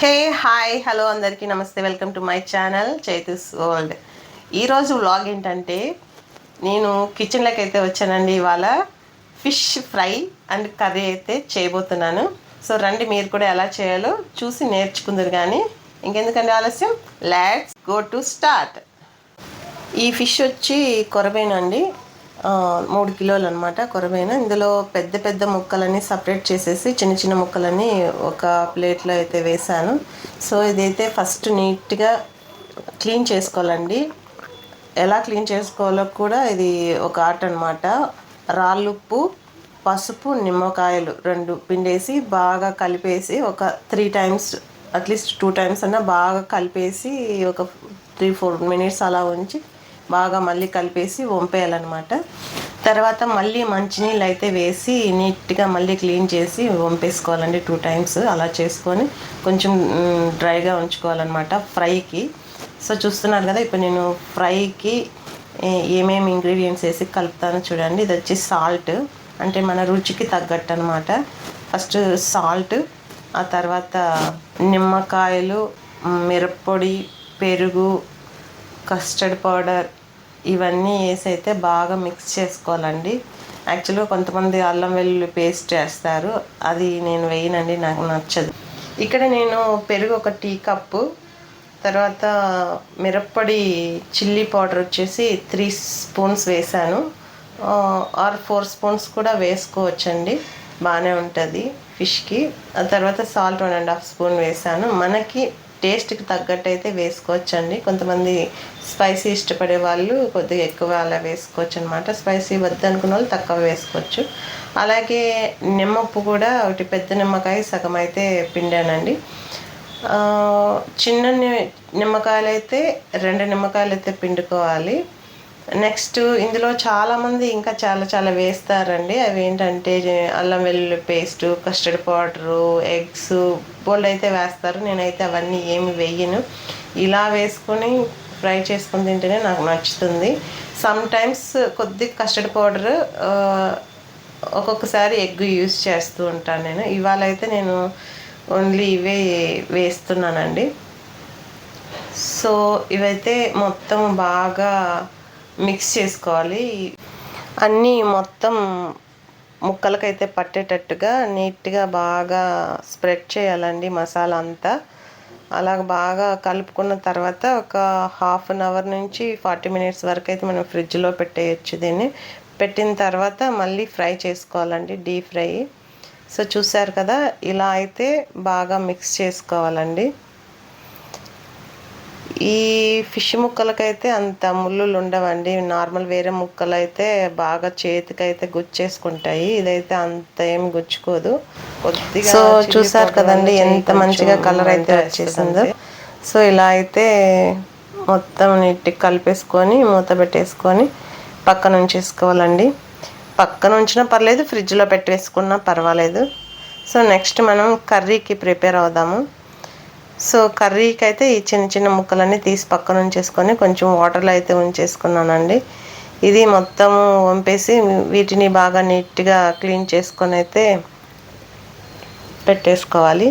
Hey hi hello అందరికీ namaste welcome to my channel Chaitu's world. ఈరోజు vlog ఏంటంటే నేను కిచెన్లోకి అయితే వచ్చానండి ఇవాళ. ఫిష్ ఫ్రై అండ్ కర్రీ అయితే చేయబోతున్నాను. సో రండి మీరు కూడా ఎలా చేయాలో చూసి నేర్చుకుందరు కానీ ఇంకెందుకండి ఆలస్యం? లెట్స్ గో టు స్టార్ట్ ఈ ఫిష్ వచ్చి కొరమేనండి మూడు కిలోలు అనమాట కొరమైన ఇందులో పెద్ద పెద్ద ముక్కలని సపరేట్ చేసేసి చిన్న చిన్న ముక్కలని ఒక ప్లేట్లో అయితే వేసాను సో ఇదైతే ఫస్ట్ నీట్గా క్లీన్ చేసుకోవాలండి. ఎలా క్లీన్ చేసుకోవాలో కూడా ఇది ఒక ఆర్ట్ అనమాట రాళ్ళుప్పు పసుపు నిమ్మకాయలు రెండు పిండేసి బాగా కలిపేసి ఒక three times at least two times అన్నా బాగా కలిపేసి ఒక త్రీ ఫోర్ మినిట్స్ అలా ఉంచి బాగా మళ్ళీ కలిపేసి వంపేయాలన్నమాట. తర్వాత మళ్ళీ మంచినీళ్ళు అయితే వేసి నీట్గా మళ్ళీ క్లీన్ చేసి వంపేసుకోవాలండి టూ టైమ్స్. అలా చేసుకొని కొంచెం డ్రైగా ఉంచుకోవాలన్నమాట ఫ్రైకి. సో చూస్తున్నారు కదా ఇప్పుడు నేను ఫ్రైకి ఏమేమి ఇంగ్రీడియంట్స్ వేసి కలుపుతానో చూడండి. ఇది వచ్చి సాల్ట్ అంటే మన రుచికి తగ్గట్టు అనమాట ఫస్ట్ సాల్ట్ ఆ తర్వాత నిమ్మకాయలు మిరప్పొడి పెరుగు కస్టర్డ్ పౌడర్ ఇవన్నీ వేసి అయితే బాగా మిక్స్ చేసుకోవాలండి. యాక్చువల్గా కొంతమంది అల్లం వెల్లుల్లి పేస్ట్ వేస్తారు అది నేను వేయనండి నాకు నచ్చదు. ఇక్కడ నేను పెరుగు ఒక టీ కప్పు తర్వాత మిరప్పొడి చిల్లీ పౌడర్ వచ్చేసి త్రీ స్పూన్స్ వేసాను. ఆర్ ఫోర్ స్పూన్స్ కూడా వేసుకోవచ్చండి. బాగానే ఉంటుంది ఫిష్కి ఆ తర్వాత salt one and half spoon వేసాను. మనకి టేస్ట్కి తగ్గట్టు అయితే వేసుకోవచ్చండి. కొంతమంది స్పైసీ ఇష్టపడే వాళ్ళు కొద్దిగా ఎక్కువ అలా వేసుకోవచ్చు అనమాట స్పైసీ వద్దనుకున్న వాళ్ళు తక్కువ వేసుకోవచ్చు. అలాగే నిమ్మప్పు కూడా ఒకటి పెద్ద నిమ్మకాయ సగం అయితే పిండానండి. చిన్న నిమ్మకాయలు అయితే రెండు నిమ్మకాయలు అయితే పిండుకోవాలి. నెక్స్ట్ ఇందులో చాలామంది ఇంకా చాలా చాలా వేస్తారండి. అవి ఏంటంటే అల్లం వెల్లుల్లి పేస్ట్ కస్టర్డ్ పౌడరు ఎగ్స్ బోల్డ్ అయితే వేస్తారు. నేనైతే అవన్నీ ఏమి వేయను. ఇలా వేసుకొని ఫ్రై చేసుకొని తింటేనే నాకు నచ్చుతుంది. సమ్ టైమ్స్ కొద్ది కస్టర్డ్ పౌడర్ ఒక్కొక్కసారి ఎగ్ యూస్ చేస్తూ ఉంటాను నేను. ఇవాళ అయితే నేను ఓన్లీ ఇవే వేస్తున్నానండి. సో ఇవైతే మొత్తం బాగా మిక్స్ చేసుకోవాలి. అన్నీ మొత్తం ముక్కలకైతే పట్టేటట్టుగా నీట్గా బాగా స్ప్రెడ్ చేయాలండి మసాలా అంతా. అలాగ బాగా కలుపుకున్న తర్వాత ఒక హాఫ్ అన్ అవర్ నుంచి ఫార్టీ మినిట్స్ వరకు అయితే మనం ఫ్రిడ్జ్లో పెట్టేయచ్చు దీన్ని. పెట్టిన తర్వాత మళ్ళీ ఫ్రై చేసుకోవాలండి డీప్ ఫ్రై. సో చూసారు కదా ఇలా అయితే బాగా మిక్స్ చేసుకోవాలండి. ఈ ఫిష్ ముక్కలకైతే అంత ముళ్ళులు ఉండవండి. నార్మల్ వేరే ముక్కలు అయితే బాగా చేతికైతే గుచ్చేసుకుంటాయి. ఇదైతే అంత ఏం గుచ్చుకోదు. కొద్దిగా సో చూసారు కదండి ఎంత మంచిగా కలర్ అయితే వచ్చేసిందో. సో ఇలా అయితే మొత్తం నీట్గా కలిపేసుకొని మూత పెట్టేసుకొని పక్కన ఉంచేసుకోవాలండి. పక్కన ఉంచినా పర్లేదు ఫ్రిడ్జ్లో పెట్టేసుకున్నా పర్వాలేదు. సో నెక్స్ట్ మనం కర్రీకి ప్రిపేర్ అవుదాము. సో కర్రీకి అయితే ఈ చిన్న చిన్న ముక్కలన్నీ తీసి పక్కన ఉంచేసుకొని కొంచెం వాటర్లో అయితే ఉంచేసుకున్నానండి. ఇది మొత్తం వంపేసి వీటిని బాగా నీట్గా క్లీన్ చేసుకొని అయితే పెట్టేసుకోవాలి.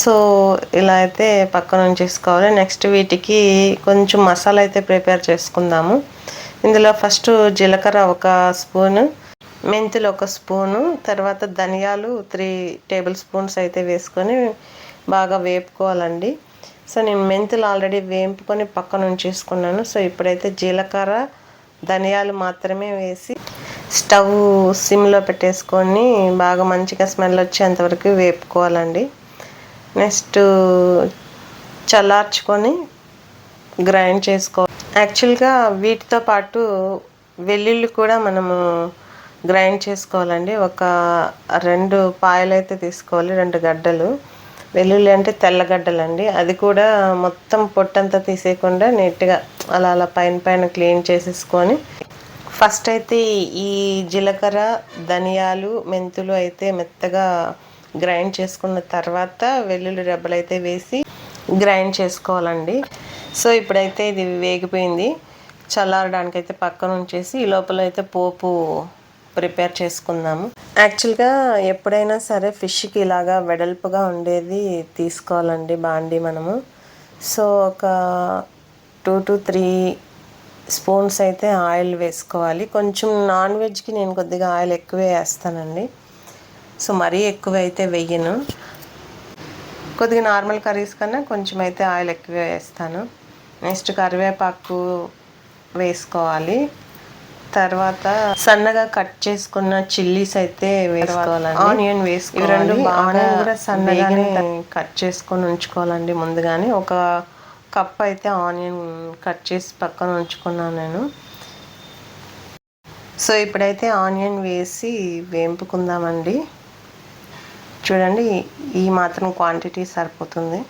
సో ఇలా అయితే పక్కన ఉంచేసుకోవాలి. నెక్స్ట్ వీటికి కొంచెం మసాలా అయితే ప్రిపేర్ చేసుకుందాము. ఇందులో ఫస్ట్ జీలకర్ర ఒక స్పూను మెంతులు ఒక స్పూను తర్వాత ధనియాలు త్రీ టేబుల్ స్పూన్స్ అయితే వేసుకొని బాగా వేపుకోవాలండి. సో నేను మెంతులు ఆల్రెడీ వేపుకొని పక్కన ఉంచేసుకున్నాను. సో ఇప్పుడైతే జీలకర్ర ధనియాలు మాత్రమే వేసి స్టవ్ సిమ్లో పెట్టేసుకొని బాగా మంచిగా స్మెల్ వచ్చేంతవరకు వేపుకోవాలండి. నెక్స్ట్ చల్లార్చుకొని గ్రైండ్ చేసుకో యాక్చువల్గా వీటితో పాటు వెల్లుల్లి కూడా మనము గ్రైండ్ చేసుకోవాలండి. ఒక రెండు పాయలు అయితే తీసుకోవాలి రెండు గడ్డలు. వెల్లుల్లి అంటే తెల్లగడ్డలు అండి అది కూడా మొత్తం పొట్టంతా తీసేయకుండా నీట్గా అలా అలా పైన పైన క్లీన్ చేసేసుకొని ఫస్ట్ అయితే ఈ జీలకర్ర ధనియాలు మెంతులు అయితే మెత్తగా గ్రైండ్ చేసుకున్న తర్వాత వెల్లుల్లి రెబ్బలు అయితే వేసి గ్రైండ్ చేసుకోవాలండి. సో ఇప్పుడైతే ఇది వేగిపోయింది. చల్లారడానికి అయితే పక్కన ఉంచేసి ఈ లోపల అయితే పోపు ప్రిపేర్ చేసుకుందాము. యాక్చువల్గా ఎప్పుడైనా సరే ఫిష్కి ఇలాగా వెడల్పుగా ఉండేది తీసుకోవాలండి బాండి మనము. సో ఒక టూ టు త్రీ స్పూన్స్ అయితే ఆయిల్ వేసుకోవాలి. కొంచెం నాన్ వెజ్కి నేను కొద్దిగా ఆయిల్ ఎక్కువే వేస్తానండి. సో మరీ ఎక్కువ అయితే వెయ్యను కొద్దిగా నార్మల్ కర్రీస్ కన్నా కొంచెం అయితే ఆయిల్ ఎక్కువ వేస్తాను. నెక్స్ట్ కరివేపాకు వేసుకోవాలి. తర్వాత సన్నగా కట్ చేసుకున్న చిల్లీస్ అయితే వేసుకోవాలండి. ఆనియన్ వేసుకోవాలి. రెండు ఆనియన్ కూడా సన్నగానే కట్ చేసుకొని ఉంచుకోవాలండి ముందుగానే. ఒక కప్ అయితే ఆనియన్ కట్ చేసి పక్కన ఉంచుకున్నాను నేను. సో ఇప్పుడైతే ఆనియన్ వేసి వేంపుకుందామండి. చూడండి ఈ మాత్రం క్వాంటిటీ సరిపోతుంది.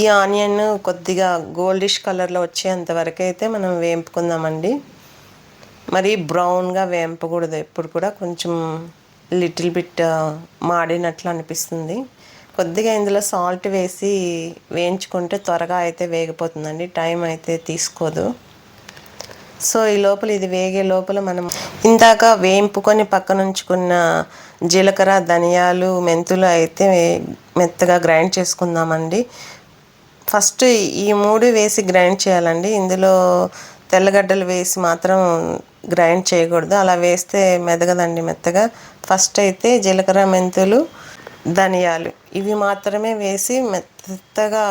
ఈ ఆనియన్ కొద్దిగా గోల్డిష్ కలర్లో వచ్చేంత వరకు అయితే మనం వేంపుకుందామండి. మరి బ్రౌన్గా వేంపకూడదు ఎప్పుడు కూడా. కొంచెం లిటిల్ బిట్ మాడినట్లు అనిపిస్తుంది. కొద్దిగా ఇందులో సాల్ట్ వేసి వేయించుకుంటే త్వరగా అయితే వేగిపోతుందండి. టైం అయితే తీసుకోదు. సో ఈ లోపల ఇది వేగే లోపల మనం ఇందాక వేయింపుకొని పక్కన ఉంచుకున్న జీలకర్ర ధనియాలు మెంతులు అయితే మెత్తగా గ్రైండ్ చేసుకుందామండి. ఫస్ట్ ఈ మూడు వేసి గ్రైండ్ చేయాలండి. ఇందులో తెల్లగడ్డలు వేసి మాత్రం గ్రైండ్ చేయకూడదు. అలా వేస్తే మెదగదండి మెత్తగా. ఫస్ట్ అయితే జీలకర్ర మెంతులు ధనియాలు ఇవి మాత్రమే వేసి మెత్తగా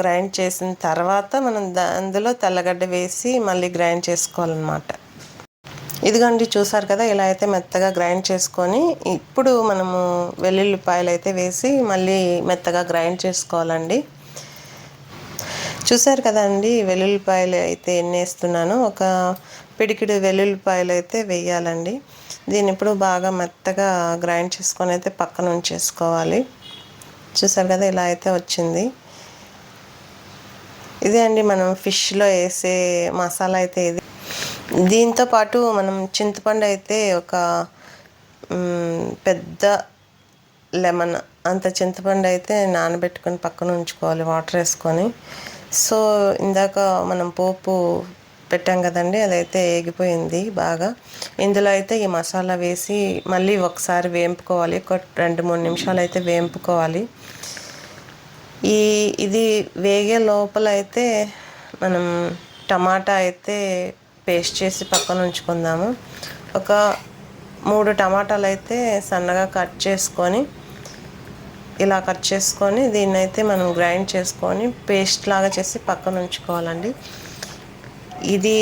గ్రైండ్ చేసిన తర్వాత మనం అందులో తెల్లగడ్డ వేసి మళ్ళీ గ్రైండ్ చేసుకోవాలన్నమాట. ఇదిగోండి చూసారు కదా ఇలా అయితే మెత్తగా గ్రైండ్ చేసుకొని ఇప్పుడు మనము వెల్లుల్లిపాయలు అయితే వేసి మళ్ళీ మెత్తగా గ్రైండ్ చేసుకోవాలండి. చూసారు కదండి వెల్లుల్లిపాయలు అయితే ఎన్ని వేస్తున్నాను ఒక పిడికిడు వెల్లుల్లిపాయలు అయితే వేయాలండి దీన్ని ఇప్పుడు బాగా మెత్తగా గ్రైండ్ చేసుకొని అయితే పక్కన ఉంచేసుకోవాలి. చూసారు కదా ఇలా అయితే వచ్చింది. ఇదే అండి మనం ఫిష్లో వేసే మసాలా అయితే ఇది. దీంతో పాటు మనం చింతపండు అయితే ఒక పెద్ద లెమన్ అంత చింతపండు అయితే నానబెట్టుకొని పక్కన ఉంచుకోవాలి వాటర్ వేసుకొని. సో ఇందాక మనం పోపు పెట్టాం కదండి అదైతే ఏగిపోయింది బాగా. ఇందులో అయితే ఈ మసాలా వేసి మళ్ళీ ఒకసారి వేంపుకోవాలి. ఒక రెండు మూడు నిమిషాలు అయితే వేంపుకోవాలి. ఈ ఇది వేగే లోపల అయితే మనం టమాటా అయితే పేస్ట్ చేసి పక్కన ఉంచుకుందాము. ఒక మూడు టమాటాలు అయితే సన్నగా కట్ చేసుకొని ఇలా కట్ చేసుకొని దీన్ని అయితే మనం గ్రైండ్ చేసుకొని పేస్ట్ లాగా చేసి పక్కన ఉంచుకోవాలండి. ఇది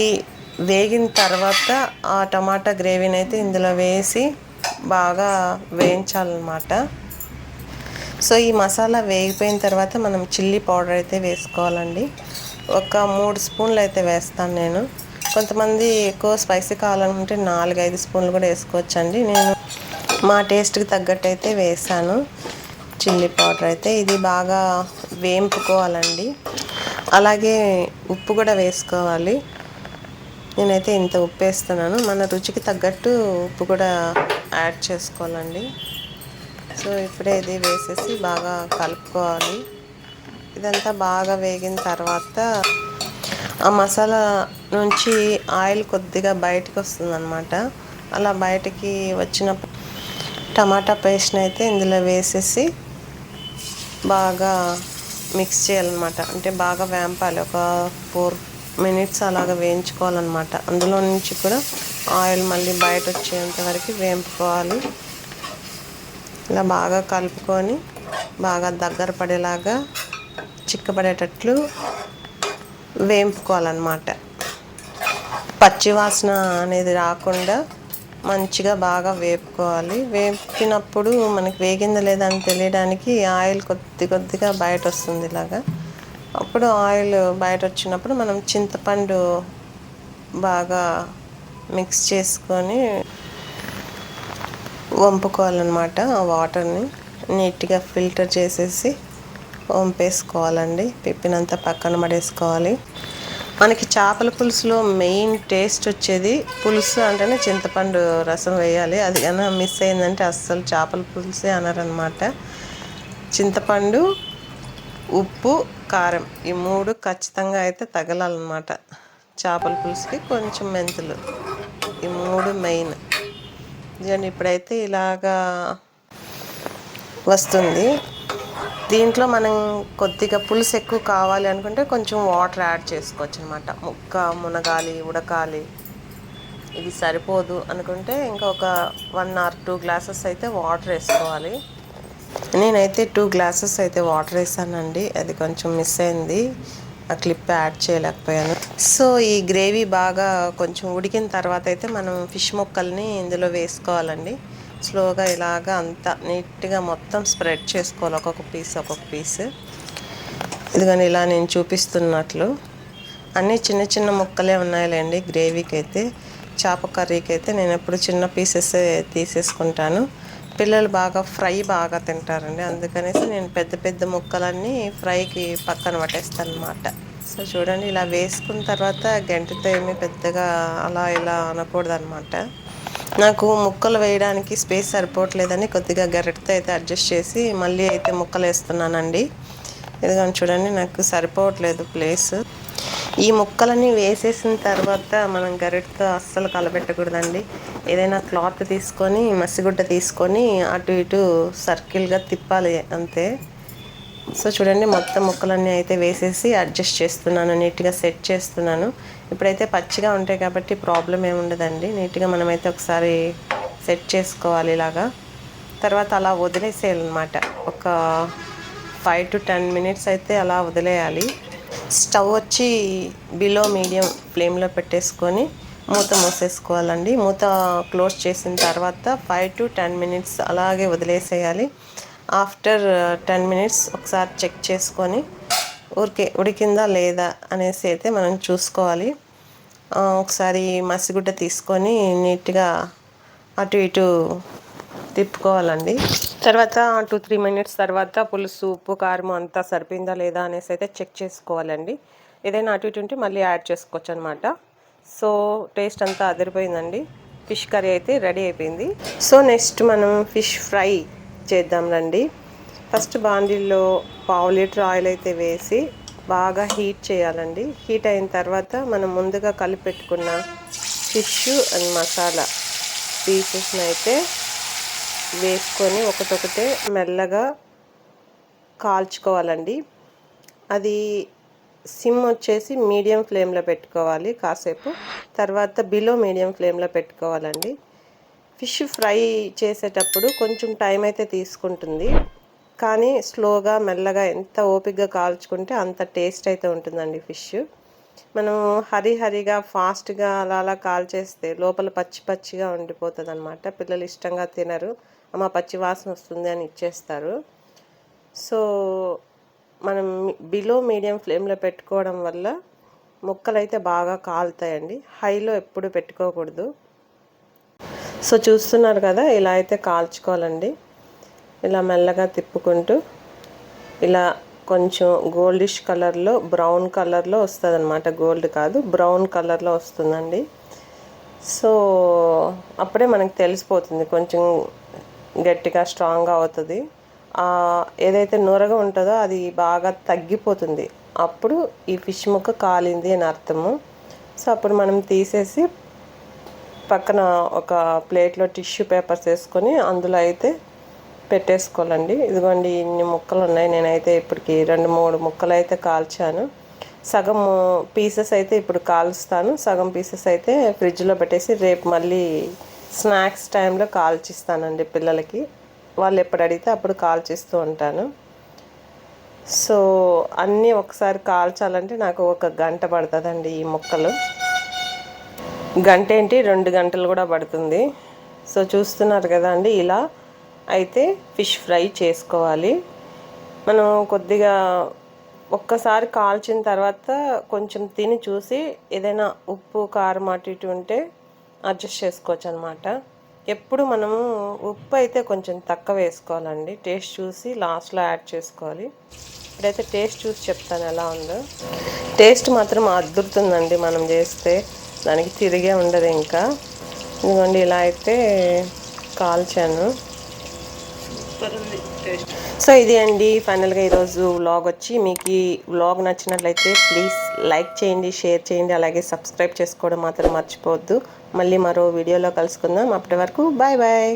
వేగిన తర్వాత ఆ టమాటా గ్రేవీని అయితే ఇందులో వేసి బాగా వేయించాలన్నమాట. సో ఈ మసాలా వేగిపోయిన తర్వాత మనం చిల్లీ పౌడర్ అయితే వేసుకోవాలండి. ఒక మూడు స్పూన్లు అయితే వేస్తాను నేను. కొంతమంది ఎక్కువ స్పైసీ కావాలనుకుంటే నాలుగైదు స్పూన్లు కూడా వేసుకోవచ్చండి. నేను మా టేస్ట్కి తగ్గట్టు అయితే వేసాను. చిల్లీ పౌడర్ అయితే ఇది బాగా వేంపుకోవాలండి. అలాగే ఉప్పు కూడా వేసుకోవాలి. నేనైతే ఇంత ఉప్పు వేస్తున్నాను మన రుచికి తగ్గట్టు ఉప్పు కూడా యాడ్ చేసుకోవాలండి. సో ఇప్పుడే ఇది వేసేసి బాగా కలుపుకోవాలి. ఇదంతా బాగా వేగిన తర్వాత ఆ మసాలా నుంచి ఆయిల్ కొద్దిగా బయటకు వస్తుందన్నమాట. అలా బయటికి వచ్చిన టమాటా పేస్ట్ని అయితే ఇందులో వేసేసి బాగా మిక్స్ చేయాలన్నమాట. అంటే బాగా వేంపాలి. ఒక ఫోర్ మినిట్స్ అలాగా వేయించుకోవాలన్నమాట. అందులో నుంచి కూడా ఆయిల్ మళ్ళీ బయట వచ్చేంత వరకు వేంపుకోవాలి. ఇలా బాగా కలుపుకొని బాగా దగ్గర పడేలాగా చిక్కబడేటట్లు వేంపుకోవాలన్నమాట. పచ్చివాసన అనేది రాకుండా మంచిగా బాగా వేపుకోవాలి. వేపినప్పుడు మనకి వేగిందా లేదా అని తెలియడానికి ఆయిల్ కొద్ది కొద్దిగా బయట వస్తుంది ఇలాగా. అప్పుడు ఆయిల్ బయట వచ్చినప్పుడు మనం చింతపండు బాగా మిక్స్ చేసుకొని వంపుకోవాలన్నమాట ఆ వాటర్ని. నీట్గా ఫిల్టర్ చేసేసి వంపేసుకోవాలండి. పిప్పినంతా పక్కన పడేసుకోవాలి. మనకి చేపల పులుసులో మెయిన్ టేస్ట్ వచ్చేది పులుసు అంటేనే చింతపండు రసం వేయాలి. అది కానీ మిస్ అయిందంటే అస్సలు చేపల పులుసే అనరనమాట. చింతపండు ఉప్పు కారం ఈ మూడు ఖచ్చితంగా అయితే తగలాలన్నమాట. చేపల పులుసుకి కొంచెం మెంతులు ఈ మూడు మెయిన్. ఇప్పుడైతే ఇలాగా వస్తుంది. దీంట్లో మనం కొద్దిగా పులుసు ఎక్కువ కావాలి అనుకుంటే కొంచెం వాటర్ యాడ్ చేసుకోవచ్చు అనమాట ముక్క మునగాలి ఉడకాలి ఇది సరిపోదు అనుకుంటే ఇంకా ఒక వన్ ఆర్ టూ గ్లాసెస్ అయితే వాటర్ వేసుకోవాలి. నేనైతే టూ గ్లాసెస్ అయితే వాటర్ వేసానండి. అది కొంచెం మిస్ అయింది. ఆ క్లిప్ యాడ్ చేయలేకపోయాను. సో ఈ గ్రేవీ బాగా కొంచెం ఉడికిన తర్వాత అయితే మనం ఫిష్ ముక్కల్ని ఇందులో వేసుకోవాలండి. స్లోగా ఇలాగా అంతా నీట్గా మొత్తం స్ప్రెడ్ చేసుకోవాలి. ఒక్కొక్క పీస్ ఒక్కొక్క పీస్. ఇదిగని ఇలా నేను చూపిస్తున్నట్లు. అన్నీ చిన్న చిన్న ముక్కలే ఉన్నాయిలేండి. గ్రేవీకి అయితే చేప కర్రీకి అయితే నేను ఎప్పుడు చిన్న పీసెస్ తీసేసుకుంటాను. పిల్లలు బాగా ఫ్రై బాగా తింటారండి. అందుకనేసి నేను పెద్ద పెద్ద ముక్కలన్నీ ఫ్రైకి పక్కన పట్టేస్తాను అనమాట సో చూడండి ఇలా వేసుకున్న తర్వాత గంటతో ఏమీ పెద్దగా అలా ఇలా అనకూడదు అనమాట నాకు ముక్కలు వేయడానికి స్పేస్ సరిపోవట్లేదని కొద్దిగా గరిటతో అయితే అడ్జస్ట్ చేసి మళ్ళీ అయితే ముక్కలు వేస్తున్నానండి. ఇదిగోండి చూడండి నాకు సరిపోవట్లేదు ప్లేస్. ఈ ముక్కలన్నీ వేసేసిన తర్వాత మనం గరిటతో అస్సలు కలబెట్టకూడదండి. ఏదైనా క్లాత్ తీసుకొని మసిగుడ్డ తీసుకొని అటు ఇటు సర్కిల్గా తిప్పాలి అంతే. సో చూడండి మొత్తం ముక్కలన్నీ అయితే వేసేసి అడ్జస్ట్ చేస్తున్నాను నీట్గా సెట్ చేస్తున్నాను. ఇప్పుడైతే పచ్చిగా ఉంటాయి కాబట్టి ప్రాబ్లం ఏముండదండి నీట్గా మనమైతే ఒకసారి సెట్ చేసుకోవాలి ఇలాగా. తర్వాత అలా వదిలేసేయాలన్నమాట. ఒక ఫైవ్ టు టెన్ మినిట్స్ అయితే అలా వదిలేయాలి. స్టవ్ వచ్చి బిలో మీడియం ఫ్లేమ్లో పెట్టేసుకొని మూత మూసేసుకోవాలండి. మూత క్లోజ్ చేసిన తర్వాత ఫైవ్ టు టెన్ మినిట్స్ అలాగే వదిలేసేయాలి. ఆఫ్టర్ టెన్ మినిట్స్ ఒకసారి చెక్ చేసుకొని ఊరికే ఉడికిందా లేదా అనేసి అయితే మనం చూసుకోవాలి. ఒకసారి మసిగుడ్డ తీసుకొని నీట్గా అటు ఇటు తిప్పుకోవాలండి. తర్వాత టూ త్రీ మినిట్స్ తర్వాత పులుసు ఉప్పు కారం అంతా సరిపోయిందా లేదా అనేసి అయితే చెక్ చేసుకోవాలండి. ఏదైనా అటు ఇటు ఉంటే మళ్ళీ యాడ్ చేసుకోవచ్చు అనమాట సో టేస్ట్ అంతా అదిరిపోయిందండి. ఫిష్ కర్రీ అయితే రెడీ అయిపోయింది. సో నెక్స్ట్ మనం ఫిష్ ఫ్రై చేద్దాం రండి. ఫస్ట్ బాండీల్లో పావు లీటర్ ఆయిల్ అయితే వేసి బాగా హీట్ చేయాలండి. హీట్ అయిన తర్వాత మనం ముందుగా కలిపెట్టుకున్న ఫిష్ అండ్ మసాలా పీసెస్ని అయితే వేసుకొని ఒకటొకటే మెల్లగా కాల్చుకోవాలండి. అది సిమ్ వచ్చేసి మీడియం ఫ్లేమ్లో పెట్టుకోవాలి కాసేపు. తర్వాత బిలో మీడియం ఫ్లేమ్లో పెట్టుకోవాలండి. ఫిష్ ఫ్రై చేసేటప్పుడు కొంచెం టైం అయితే తీసుకుంటుంది. కానీ స్లోగా మెల్లగా ఎంత ఓపికగా కాల్చుకుంటే అంత టేస్ట్ అయితే ఉంటుందండి ఫిష్. మనం హరి హరిగా ఫాస్ట్గా అలా అలా కాల్చేస్తే లోపల పచ్చి పచ్చిగా ఉండిపోతుంది అనమాట పిల్లలు ఇష్టంగా తినరు. అమ్మ పచ్చి వాసన వస్తుంది అని ఇచ్చేస్తారు. సో మనం బిలో మీడియం ఫ్లేమ్లో పెట్టుకోవడం వల్ల ముక్కలు అయితే బాగా కాలుతాయండి. హైలో ఎప్పుడు పెట్టుకోకూడదు. సో చూస్తున్నారు కదా ఇలా అయితే కాల్చుకోవాలండి. ఇలా మెల్లగా తిప్పుకుంటూ ఇలా కొంచెం గోల్డిష్ కలర్లో బ్రౌన్ కలర్లో వస్తుంది అనమాట గోల్డ్ కాదు బ్రౌన్ కలర్లో వస్తుందండి. సో అప్పుడే మనకు తెలిసిపోతుంది. కొంచెం గట్టిగా స్ట్రాంగ్గా అవుతుంది. ఏదైతే నూరగా ఉంటుందో అది బాగా తగ్గిపోతుంది. అప్పుడు ఈ ఫిష్ ముక్క కాలింది అని అర్థము. సో అప్పుడు మనం తీసేసి పక్కన ఒక ప్లేట్లో టిష్యూ పేపర్స్ వేసుకొని అందులో అయితే పెట్టేసుకోవాలండి. ఇదిగోండి ఇన్ని ముక్కలు ఉన్నాయి నేనైతే ఇప్పటికి రెండు మూడు ముక్కలు అయితే కాల్చాను. సగం పీసెస్ అయితే ఇప్పుడు కాలుస్తాను. సగం పీసెస్ అయితే ఫ్రిడ్జ్లో పెట్టేసి రేపు మళ్ళీ స్నాక్స్ టైంలో కాల్చిస్తానండి పిల్లలకి. వాళ్ళు ఎప్పుడు అడిగితే అప్పుడు కాల్చిస్తూ ఉంటాను. సో అన్నీ ఒకసారి కాల్చాలంటే నాకు ఒక గంట పడుతుందండి ఈ ముక్కలు. గంట ఏంటి రెండు గంటలు కూడా పడుతుంది. సో చూస్తున్నారు కదా అండి ఇలా అయితే ఫిష్ ఫ్రై చేసుకోవాలి. మనం కొద్దిగా ఒక్కసారి కాల్చిన తర్వాత కొంచెం తిని చూసి ఏదైనా ఉప్పు కారం అటు ఇటు ఉంటే అడ్జస్ట్ చేసుకోవచ్చు అనమాట ఎప్పుడు మనము ఉప్పు అయితే కొంచెం తక్కువ వేసుకోవాలండి. టేస్ట్ చూసి లాస్ట్లో యాడ్ చేసుకోవాలి. ఇప్పుడైతే టేస్ట్ చూసి చెప్తాను ఎలా ఉందో. టేస్ట్ మాత్రం అద్దురుతుందండి మనం చేస్తే. దానికి తిరిగే ఉండదు ఇంకా. ఇదిగోండి ఇలా అయితే కాల్చాను. సూపర్ ఉంది టేస్ట్. సో ఇది అండి ఫైనల్గా ఈరోజు వ్లాగ్ వచ్చి మీకు ఈ వ్లాగ్ నచ్చినట్లయితే ప్లీజ్ లైక్ చేయండి షేర్ చేయండి అలాగే సబ్స్క్రైబ్ చేసుకోవడం మాత్రం మర్చిపోవద్దు. మళ్ళీ మరో వీడియోలో కలుసుకుందాం. అప్పటి వరకు బాయ్ బాయ్.